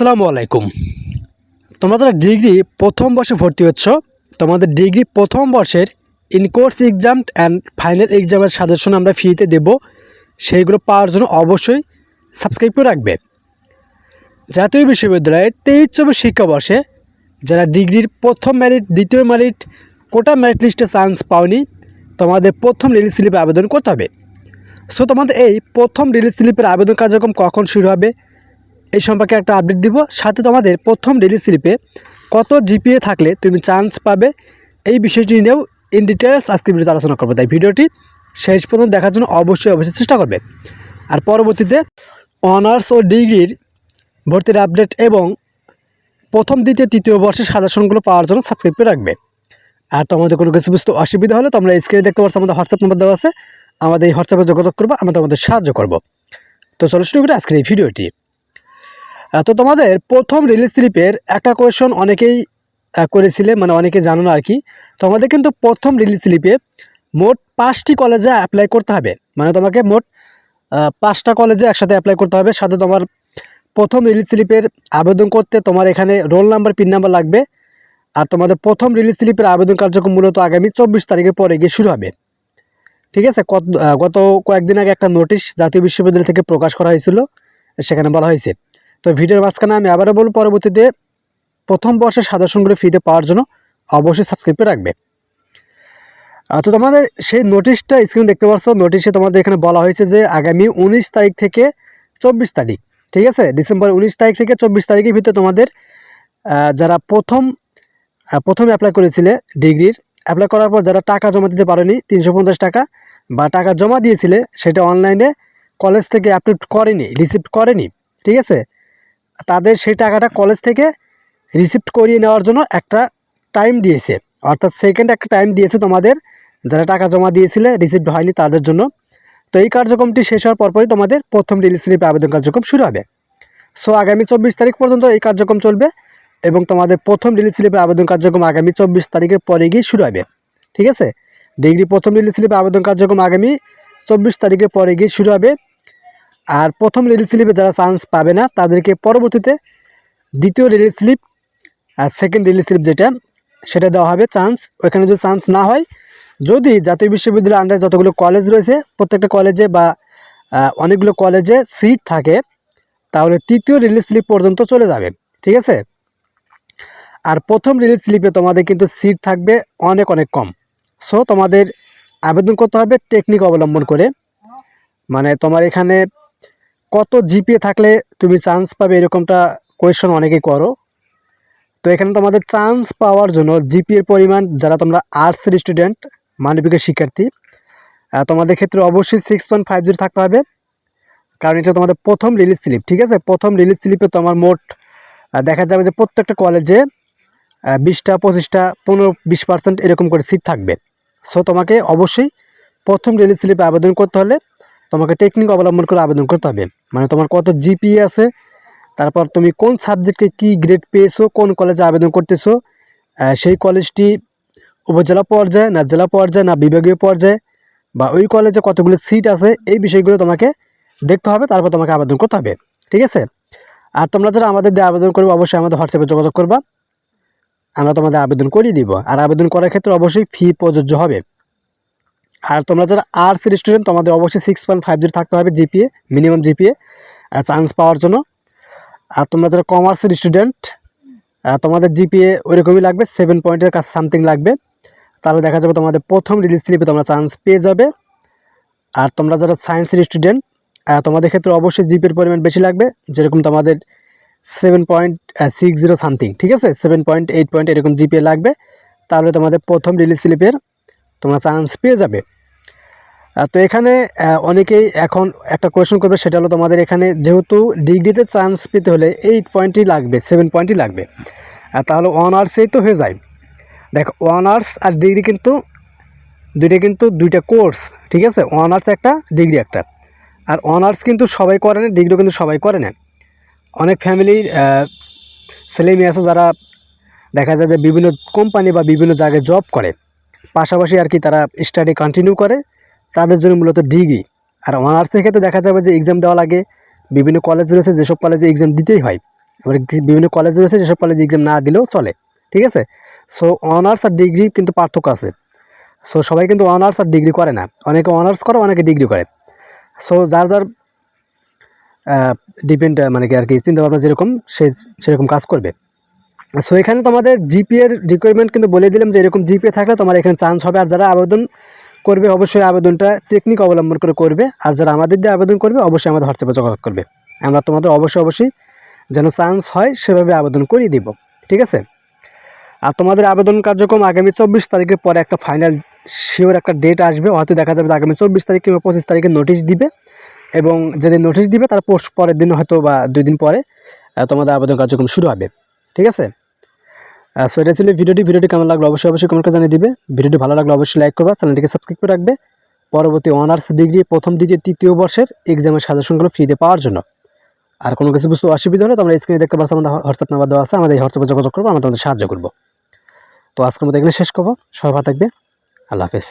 আসসালামু আলাইকুম। তোমরা যারা ডিগ্রি প্রথম বর্ষে ভর্তি হচ্ছ, তোমাদের ডিগ্রি প্রথম বর্ষের ইনকোর্স এক্সাম অ্যান্ড ফাইনাল এক্সামের সাজেশন আমরা ফ্রিতে দেব। সেইগুলো পাওয়ার জন্য অবশ্যই সাবস্ক্রাইব করে রাখবে। জাতীয় বিশ্ববিদ্যালয়ের তেইশ চব্বিশ শিক্ষাবর্ষে যারা ডিগ্রির প্রথম ম্যারিট দ্বিতীয় ম্যারিট কোটা ম্যারিট লিস্টে চান্স পাওনি, তোমাদের প্রথম রিলিজ স্লিপে আবেদন করতে হবে। সো তোমাদের এই প্রথম রিলিজ স্লিপের আবেদন কার্যক্রম কখন শুরু হবে? এই সম্পর্কে একটা আপডেট দিব। সাথে তোমাদের প্রথম রিলিজ স্লিপে কত জিপিএ থাকলে তুমি চান্স পাবে, এই বিষয়টি নিয়েও ইন ডিটেলস আজকে ভিডিওতে আলোচনা করব। তাই ভিডিওটি শেষ পর্যন্ত দেখার জন্য অবশ্যই অবশ্যই চেষ্টা করবে। আর পরবর্তীতে অনার্স ও ডিগ্রির ভর্তির আপডেট এবং প্রথম, দ্বিতীয়, তৃতীয় বর্ষের সাজেশনগুলো পাওয়ার জন্য সাবস্ক্রাইব করে রাখবে। আর তোমাদের কোনো কিছু বুঝতে অসুবিধা হলে তোমরা স্ক্রিনে দেখতে পাচ্ছ আমাদের হোয়াটসঅ্যাপ নম্বর দেওয়া আছে। আমাদের এই হোয়াটসঅ্যাপে যোগাযোগ করব, আমরা তোমাদের সাহায্য করব। তো চলো শুরু করি আজকের এই ভিডিওটি তো তোমাদের প্রথম রিলিজ স্লিপের একটা কোয়েশন অনেকেই করেছিলে মানে অনেকে জানো না আর কি। তোমাদের কিন্তু প্রথম রিলিজ স্লিপে মোট পাঁচটি কলেজে অ্যাপ্লাই করতে হবে। মানে তোমাকে মোট পাঁচটা কলেজে একসাথে অ্যাপ্লাই করতে হবে। সাথে তোমার প্রথম রিলিজ স্লিপের আবেদন করতে তোমার এখানে রোল নাম্বার পিন নাম্বার লাগবে। আর তোমাদের প্রথম রিলিজ স্লিপের আবেদন কার্যক্রম মূলত আগামী চব্বিশ তারিখের পরে গিয়ে শুরু হবে। ঠিক আছে? গত কয়েকদিন আগে একটা নোটিশ জাতীয় বিশ্ববিদ্যালয় থেকে প্রকাশ করা হয়েছিল। সেখানে বলা হয়েছে তো ভিডিওর মাঝখানে আমি আবারও বলব, পরবর্তীতে প্রথম বর্ষের সাজেশনগুলো ফ্রিতে পাওয়ার জন্য অবশ্যই সাবস্ক্রাইব করে রাখবে। তো তোমাদের সেই নোটিশটা স্ক্রিন দেখতে পাচ্ছ। নোটিশে তোমাদের এখানে বলা হয়েছে যে আগামী উনিশ তারিখ থেকে চব্বিশ তারিখ, ঠিক আছে? ডিসেম্বর উনিশ তারিখ থেকে চব্বিশ তারিখের ভিতরে তোমাদের যারা প্রথম প্রথম অ্যাপ্লাই করেছিলে ডিগ্রির অ্যাপ্লাই করার পর যারা টাকা জমা দিতে পারেনি, তিনশো পঞ্চাশ টাকা বা টাকা জমা দিয়েছিলে, সেটা অনলাইনে কলেজ থেকে অ্যাপ্রুভ করেনি রিসিভ করেনি, ঠিক আছে? তাদের সেই টাকাটা কলেজ থেকে রিসিপ্ট করিয়ে নেওয়ার জন্য একটা টাইম দিয়েছে। অর্থাৎ সেকেন্ড একটা টাইম দিয়েছে তোমাদের, যারা টাকা জমা দিয়েছিলে রিসিপ্ট হয়নি তাদের জন্য। তো এই কার্যক্রমটি শেষ হওয়ার পরপরই তোমাদের প্রথম রিলিজ স্লিপে আবেদন কার্যক্রম শুরু হবে। সো আগামী চব্বিশ তারিখ পর্যন্ত এই কার্যক্রম চলবে এবং তোমাদের প্রথম রিলিজ স্লিপে আবেদন কার্যক্রম আগামী চব্বিশ তারিখের পরে গিয়ে শুরু হবে। ঠিক আছে? ডিগ্রি প্রথম রিলিজ স্লিপে আবেদন কার্যক্রম আগামী চব্বিশ তারিখের পরে গিয়ে শুরু হবে। আর প্রথম রিলিজ স্লিপে যারা চান্স পাবে না, তাদেরকে পরবর্তীতে দ্বিতীয় রিলিজ স্লিপ আর সেকেন্ড রিলিজ স্লিপ যেটা, সেটা দেওয়া হবে চান্স ওইখানে যদি চান্স না হয়, যদি জাতীয় বিশ্ববিদ্যালয়ের আন্ডারে যতগুলো কলেজ রয়েছে, প্রত্যেকটা কলেজে বা অনেকগুলো কলেজে সিট থাকে, তাহলে তৃতীয় রিলিজ স্লিপ পর্যন্ত চলে যাবে। ঠিক আছে? আর প্রথম রিলিজ স্লিপে তোমাদের কিন্তু সিট থাকবে অনেক অনেক কম। সো তোমাদের আবেদন করতে হবে টেকনিক অবলম্বন করে। মানে তোমার এখানে কত জিপিএ থাকলে তুমি চান্স পাবে এরকমটা কোয়েশন অনেকেই করো। তো এখানে তোমাদের চান্স পাওয়ার জন্য জিপিএর পরিমাণ যারা তোমরা আর্টসের স্টুডেন্ট মানবিকের শিক্ষার্থী তোমাদের ক্ষেত্রে অবশ্যই সিক্স পয়েন্ট ফাইভ জিরো থাকতে হবে। কারণ এটা তোমাদের প্রথম রিলিজ স্লিপ ঠিক আছে? প্রথম রিলিজ স্লিপে তোমার মোট দেখা যাবে যে প্রত্যেকটা কলেজে বিশটা, পঁচিশটা, পনেরো, বিশ পার্সেন্ট এরকম করে সিট থাকবে। সো তোমাকে অবশ্যই প্রথম রিলিজ স্লিপে আবেদন করতে হলে তোমাকে টেকনিক অবলম্বন করে আবেদন করতে হবে। মানে তোমার কত জিপিএ আছে, তারপর তুমি কোন সাবজেক্টে কি গ্রেড পেয়েছ, কোন কলেজে আবেদন করতেছো সেই কলেজটি উপজেলা পর্যায়ে না জেলা পর্যায়ে না বিভাগীয় পর্যায়ে বা ওই কলেজে কতগুলো সিট আছে, এই বিষয়গুলো তোমাকে দেখতে হবে, তারপর তোমাকে আবেদন করতে হবে, ঠিক আছে? আর তোমরা যারা আমাদের দিয়ে আবেদন করবে, অবশ্যই আমাদের হোয়াটসঅ্যাপে যোগাযোগ করবা, আমরা তোমাদের আবেদন করিয়ে দিব, আর আবেদন করার ক্ষেত্রে অবশ্যই ফি প্রযোজ্য হবে। আর তোমরা যারা আর্টসের স্টুডেন্ট তোমাদের অবশ্যই সিক্স পয়েন্ট ফাইভ জিরো থাকতে হবে জিপিএ মিনিমাম জিপিএ চান্স পাওয়ার জন্য। আর তোমরা যারা কমার্সের স্টুডেন্ট তোমাদের জিপিএ ওইরকমই লাগবে সেভেন পয়েন্টের কাছে সামথিং লাগবে। তাহলে দেখা যাবে তোমাদের প্রথম রিলিজ স্লিপে তোমরা চান্স পেয়ে যাবে। আর তোমরা যারা সায়েন্সের স্টুডেন্ট তোমাদের ক্ষেত্রে অবশ্যই জিপিএর পরিমাণ বেশি লাগবে, যেরকম তোমাদের seven point six zero something ঠিক আছে? সেভেন পয়েন্ট এইট পয়েন্ট এরকম জিপিএ লাগবে। তাহলে তোমাদের প্রথম রিলিজ স্লিপের তোমরা চান্স পেয়ে যাবে। তো এখানে অনেকেই এখন একটা কোয়েশন করবে, সেটা হলো তোমাদের এখানে যেহেতু ডিগ্রিতে চান্স পেতে হলে এইট পয়েন্টই লাগবে সেভেন পয়েন্টই লাগবে। তাহলে অনার্সেই তো হয়ে যায়। দেখো অনার্স আর ডিগ্রি কিন্তু, দুইটা কিন্তু দুইটা কোর্স ঠিক আছে? অনার্স একটা ডিগ্রি একটা। আর অনার্স কিন্তু সবাই করে না ডিগ্রিও কিন্তু সবাই করে না। অনেক ফ্যামিলির ছেলে মেয়ে আছে যারা দেখা যায় যে বিভিন্ন কোম্পানি বা বিভিন্ন জায়গায় জব করে। পাশাপাশি আর কি তারা স্টাডি কন্টিনিউ করে, তাদের জন্য মূলত ডিগ্রি আর অনার্সের ক্ষেত্রে দেখা যাবে যে এক্সাম দেওয়া লাগে, বিভিন্ন কলেজ রয়েছে, যেসব কলেজে এক্সাম দিতেই হয়। এবার বিভিন্ন কলেজ রয়েছে, যেসব কলেজ এক্সাম না দিলেও চলে, ঠিক আছে? সো অনার্স আর ডিগ্রি কিন্তু পার্থক্য আছে। সো সবাই কিন্তু অনার্স আর ডিগ্রি করে না। অনেকে অনার্স করে, অনেকে ডিগ্রি করে। সো যার যার ডিপেন্ড মানে কি আর কি চিন্তা ভাবনা যেরকম, সে সেরকম কাজ করবে। সো এখানে তোমাদের জিপিএ এর রিকোয়ারমেন্ট কিন্তু বলে দিলাম যে এরকম জিপিএ থাকলে তোমার এখানে চান্স হবে। আর যারা আবেদন করবে, অবশ্যই আবেদনটা টেকনিক অবলম্বন করে করবে। আর যারা আমাদের দিয়ে আবেদন করবে, অবশ্যই আমাদের হোয়াটসঅ্যাপে যোগাযোগ করবে। আমরা তোমাদের অবশ্যই অবশ্যই যেন চান্স হয়, সেভাবে আবেদন করিয়ে দিব। ঠিক আছে? আর তোমাদের আবেদন কার্যক্রম আগামী চব্বিশ তারিখের পরে একটা ফাইনাল শিওর একটা ডেট আসবে। হয়তো দেখা যাবে যে আগামী চব্বিশ তারিখ কিংবা পঁচিশ তারিখে নোটিশ দিবে। এবং যেদিন নোটিশ দিবে, তার পোস্ট পরের দিন হয়তো বা দুই দিন পরে তোমাদের আবেদন কার্যক্রম শুরু হবে। ঠিক আছে? সো এটা ছিল ভিডিওটি। ভিডিওটি কেমন লাগল অবশ্যই অবশ্যই কমেন্টে জানিয়ে দিবে। ভিডিওটি ভালো লাগল অবশ্যই লাইক করবা চ্যানেলটিকে সাবস্ক্রাইব করে রাখবে। পরবর্তী অনার্স ডিগ্রি প্রথম দ্বিতীয় তৃতীয় বর্ষের এক্সামের সাজেশনগুলো ফ্রিতে পাওয়ার জন্য। আর কোনো কিছু বুঝতে অসুবিধা হলে তোমরা স্ক্রিনে দেখতে পাচ্ছ আমাদের হোয়াটসঅ্যাপ নাম্বার দেওয়া আছে, আমাদের এই হোয়াটসঅ্যাপে যোগাযোগ করব, আমরা তোমাদের সাহায্য করব। তো আজকের মতো এখানে শেষ করব। সবাই ভালো থাকবে। আল্লাহ হাফেজ।